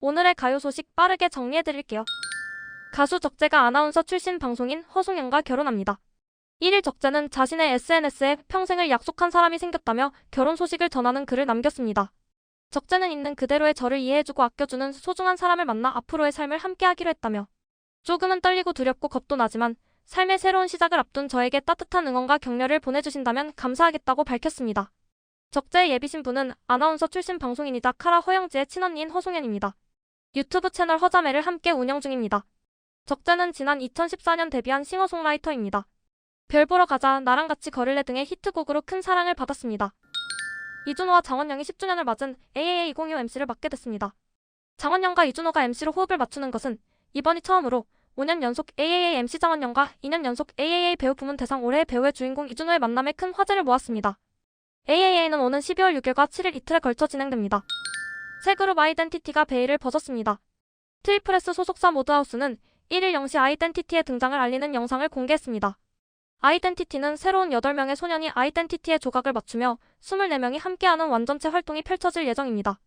오늘의 가요 소식 빠르게 정리해드릴게요. 가수 적재가 아나운서 출신 방송인 허송영과 결혼합니다. 1일 적재는 자신의 SNS에 평생을 약속한 사람이 생겼다며 결혼 소식을 전하는 글을 남겼습니다. 적재는 있는 그대로의 저를 이해해주고 아껴주는 소중한 사람을 만나 앞으로의 삶을 함께하기로 했다며 조금은 떨리고 두렵고 겁도 나지만 삶의 새로운 시작을 앞둔 저에게 따뜻한 응원과 격려를 보내주신다면 감사하겠다고 밝혔습니다. 적재의 예비 신부는 아나운서 출신 방송인이자 카라 허영지의 친언니인 허송현입니다. 유튜브 채널 허자매를 함께 운영 중입니다. 적재는 지난 2014년 데뷔한 싱어송라이터입니다. 별 보러 가자, 나랑 같이 걸을래 등의 히트곡으로 큰 사랑을 받았습니다. 이준호와 장원영이 10주년을 맞은 AAA 2025 MC를 맡게 됐습니다. 장원영과 이준호가 MC로 호흡을 맞추는 것은 이번이 처음으로 5년 연속 AAA MC 장원영과 2년 연속 AAA 배우 부문 대상 올해의 배우의 주인공 이준호의 만남에 큰 화제를 모았습니다. AAA는 오는 12월 6일과 7일 이틀에 걸쳐 진행됩니다. 새 그룹 아이덴티티가 베일을 벗었습니다. 트리플스 소속사 모드하우스는 1일 0시 아이덴티티의 등장을 알리는 영상을 공개했습니다. 아이덴티티는 새로운 8명의 소년이 아이덴티티의 조각을 맞추며 24명이 함께하는 완전체 활동이 펼쳐질 예정입니다.